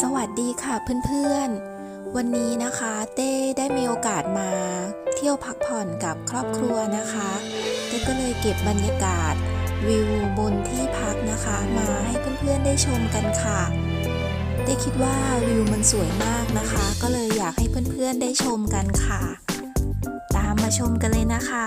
สวัสดีค่ะเพื่อนๆ วันนี้นะคะเต้ได้มีโอกาสมาเที่ยวพักผ่อนกับครอบครัวนะคะ เต้ก็เลยเก็บบรรยากาศวิวบนที่พักนะคะมาให้เพื่อนๆได้ชมกันค่ะเต้คิดว่าวิวมันสวยมากนะคะ ก็เลยอยากให้เพื่อนๆได้ชมกันค่ะ ตามมาชมกันเลยนะคะ